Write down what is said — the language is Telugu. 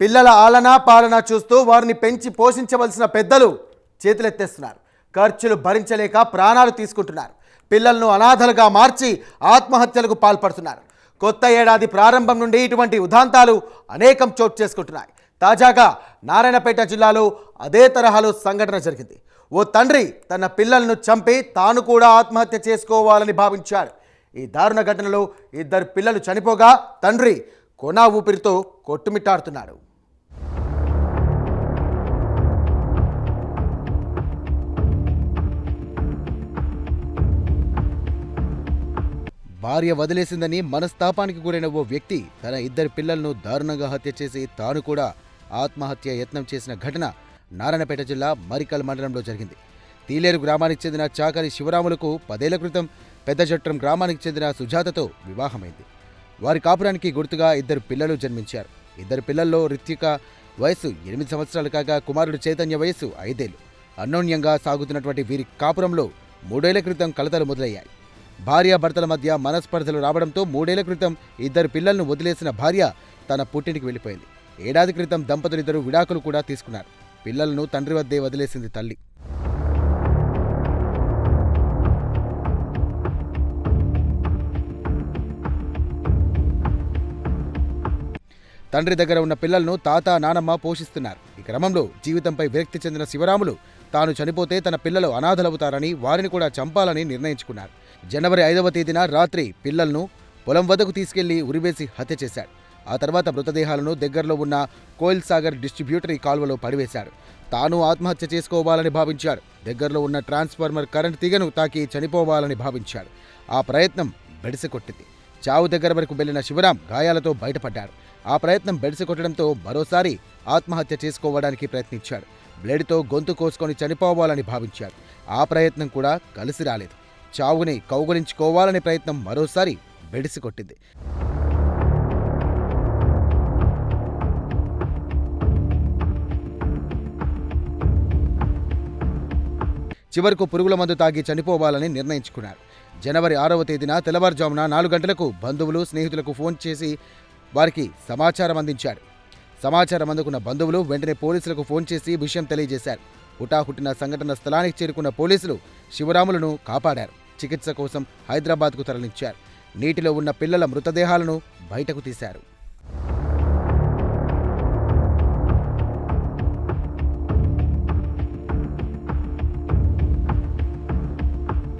పిల్లల ఆలన పాలన చూస్తూ వారిని పెంచి పోషించవలసిన పెద్దలు చేతులెత్తేస్తున్నారు. ఖర్చులు భరించలేక ప్రాణాలు తీసుకుంటున్నారు. పిల్లలను అనాథలుగా మార్చి ఆత్మహత్యలకు పాల్పడుతున్నారు. కొత్త ఏడాది ప్రారంభం నుండి ఇటువంటి ఉదాంతాలు అనేకం చోటు చేసుకుంటున్నాయి. తాజాగా నారాయణపేట జిల్లాలో అదే తరహాలో సంఘటన జరిగింది. ఓ తండ్రి తన పిల్లలను చంపి తాను కూడా ఆత్మహత్య చేసుకోవాలని భావించాడు. ఈ దారుణ ఘటనలో ఇద్దరు పిల్లలు చనిపోగా తండ్రి కొనా ఊపిరితో కొట్టుమిట్టాడుతున్నాడు. భార్య వదిలేసిందని మనస్తాపానికి గురైన ఓ వ్యక్తి తన ఇద్దరి పిల్లలను దారుణంగా హత్య చేసి తాను కూడా ఆత్మహత్య యత్నం చేసిన ఘటన నారాయణపేట జిల్లా మరికల్ మండలంలో జరిగింది. తీలేరు గ్రామానికి చెందిన చాకలి శివరాములకు పదేళ్ళ క్రితం పెద్దజట్రం గ్రామానికి చెందిన సుజాతతో వివాహమైంది. వారి కాపురానికి గుర్తుగా ఇద్దరు పిల్లలు జన్మించారు. ఇద్దరు పిల్లల్లో రిత్విక వయస్సు ఎనిమిది సంవత్సరాలు కాగా కుమారుడు చైతన్య వయస్సు ఐదేళ్ళు అన్యోన్యంగా సాగుతున్నటువంటి వీరి కాపురంలో మూడేళ్ళ క్రితం కలతలు మొదలయ్యాయి. భార్యాభర్తల మధ్య మనస్పర్ధలు రావడంతో మూడేళ్ళ క్రితం ఇద్దరు పిల్లలను వదిలేసిన భార్య తన పుట్టింటికి వెళ్ళిపోయింది. ఏడాది క్రితం దంపతులిద్దరూ విడాకులు కూడా తీసుకున్నారు. పిల్లలను తండ్రి వద్దే వదిలేసింది తల్లి. తండ్రి దగ్గర ఉన్న పిల్లలను తాత నానమ్మ పోషిస్తున్నారు. క్రమంలో జీవితంపై విరక్తి చెందిన శివరాములు తాను చనిపోతే తన పిల్లలు అనాథలవుతారని వారిని కూడా చంపాలని నిర్ణయించుకున్నారు. జనవరి ఐదవ తేదీన రాత్రి పిల్లలను పొలం వద్దకు తీసుకెళ్ళి ఉరివేసి హత్య చేశాడు. ఆ తర్వాత మృతదేహాలను దగ్గరలో ఉన్న కోయిల్ సాగర్ డిస్ట్రిబ్యూటరీ కాల్వలో పడివేశాడు తాను ఆత్మహత్య చేసుకోవాలని భావించాడు. దగ్గరలో ఉన్న ట్రాన్స్ఫార్మర్ కరెంట్ తీగను తాకి చనిపోవాలని భావించాడు. ఆ ప్రయత్నం బెడిసికొట్టింది చావు దగ్గర వరకు వెళ్ళిన శివరాం గాయాలతో బయటపడ్డాడు. ఆ ప్రయత్నం బెడిసికొట్టడంతో మరోసారి ఆత్మహత్య చేసుకోవడానికి ప్రయత్నించాడు. బ్లేడ్తో గొంతు కోసుకొని చనిపోవాలని భావించాడు. ఆ ప్రయత్నం కూడా కలిసి రాలేదు. చావుని కౌగులించుకోవాలనే ప్రయత్నం మరోసారి బెడిసికొట్టింది చివరకు పురుగుల మందు తాగి చనిపోవాలని నిర్ణయించుకున్నాడు జనవరి ఆరవ తేదీన తెల్లవారుజామున నాలుగు గంటలకు బంధువులు స్నేహితులకు ఫోన్ చేసి వారికి సమాచారం అందించాడు సమాచారం అందుకున్న బంధువులు వెంటనే పోలీసులకు ఫోన్ చేసి విషయం తెలియజేశారు. హుటాహుటిన సంఘటన స్థలానికి చేరుకున్న పోలీసులు శివరాములను కాపాడారు. చికిత్స కోసం హైదరాబాద్కు తరలించారు. నీటిలో ఉన్న పిల్లల మృతదేహాలను బయటకు తీశారు.